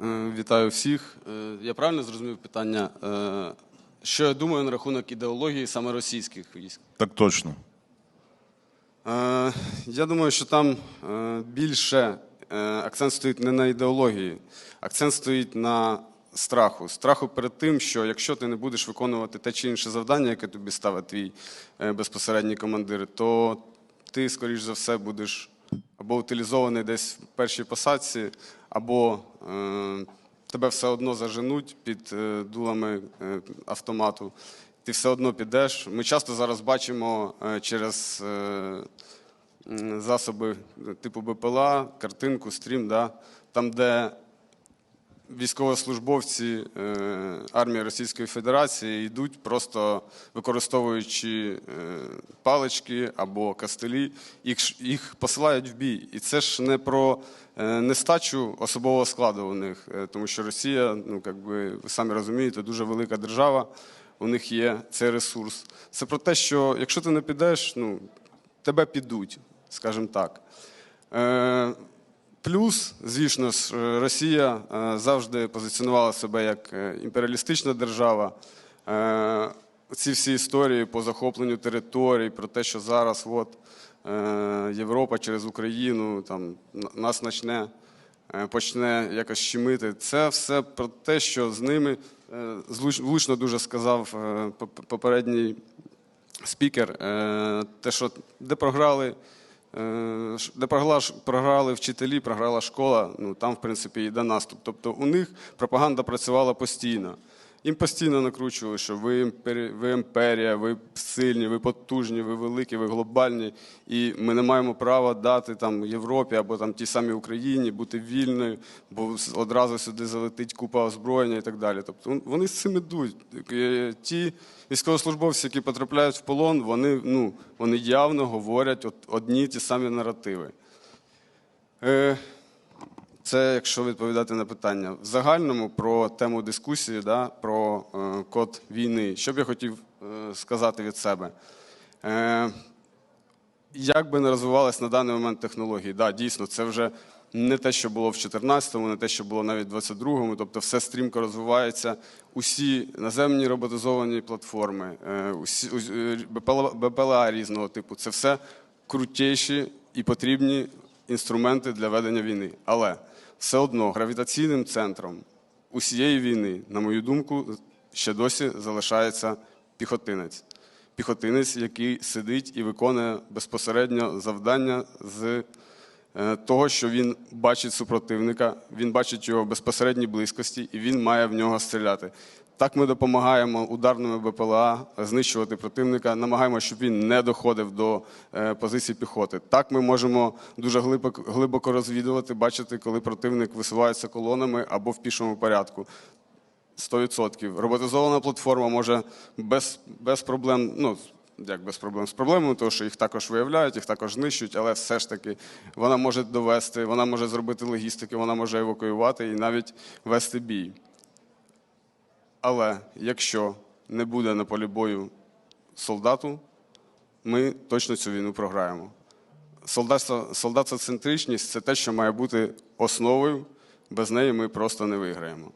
Е, Вітаю всіх. Е, Я правильно зрозумів питання? Е, Що я думаю на рахунок ідеології саме російських військ? Так точно. Я думаю, що там більше акцент стоїть не на ідеології, акцент стоїть на страху. Страху перед тим, що якщо ти не будеш виконувати те чи інше завдання, яке тобі ставить твій безпосередній командир, то ти, скоріш за все, будеш або утилізований десь в першій посадці, або е, тебе все одно заженуть під е, дулами е, автомату. Ти все одно підеш. Ми часто зараз бачимо е, через е, засоби типу БПЛА, картинку, стрім, да, там, де військовослужбовці е, армії Російської Федерації йдуть, просто використовуючи е, палички або кастелі, їх, посилають в бій. І це ж не про е, нестачу особового складу у них, тому що Росія, ну як би ви самі розумієте, дуже велика держава. У них є цей ресурс. Це про те, що якщо ти не підеш, ну тебе підуть, скажімо так. Плюс, звісно ж, е, Росія е, завжди позиціонувала себе як е, імперіалістична держава. Ці всі історії по захопленню територій, про те, що зараз от, Європа через Україну там, нас почне, почне якось щемити. Це все про те, що з ними влучно дуже сказав попередній спікер, те, що де програли. Е, Де програли вчителі, програла школа, ну там, в принципі, йде наступ. Тобто у них пропаганда працювала постійно. Їм постійно накручували, що ви, імпері... ви імперія, ви сильні, ви потужні, ви великі, ви глобальні, і ми не маємо права дати там Європі або там тій самій Україні бути вільною, бо одразу сюди залетить купа озброєння і так далі. Тобто вони з цим ідуть. Е, Ті військовослужбовці, які потрапляють в полон, вони, ну, вони явно говорять одні ті самі наративи. Е, це якщо відповідати на питання. В загальному про тему дискусії, да, про код війни. Що б я хотів е, сказати від себе? Е, як би не розвивалась на даний момент технології, да, дійсно, це вже не те, що було в 14-му, не те, що було навіть в 22-му, тобто все стрімко розвивається. Усі наземні роботизовані платформи, е, усі, ус- БПЛА, БПЛА різного типу, це все крутіші і потрібні інструменти для ведення війни. Але все одно гравітаційним центром усієї війни, на мою думку, ще досі залишається піхотинець піхотинець, який сидить і виконує безпосередньо завдання з е, того, що він бачить супротивника, він бачить його в безпосередній близькості, і він має в нього стріляти. Так ми допомагаємо ударними БПЛА знищувати противника, намагаємося, щоб він не доходив до е, позицій піхоти. Так ми можемо дуже глибоко розвідувати, бачити, коли противник висувається колонами або в пішому порядку. 100%. Роботизована платформа може без, без проблем, ну, як без проблем, з проблемами, тому що їх також виявляють, їх також знищують, але все ж таки вона може довести, вона може зробити логістики, вона може евакуювати і навіть вести бій. Але якщо не буде на полі бою солдату, ми точно цю війну програємо. Солдатоцентричність це те, що має бути основою, без неї ми просто не виграємо.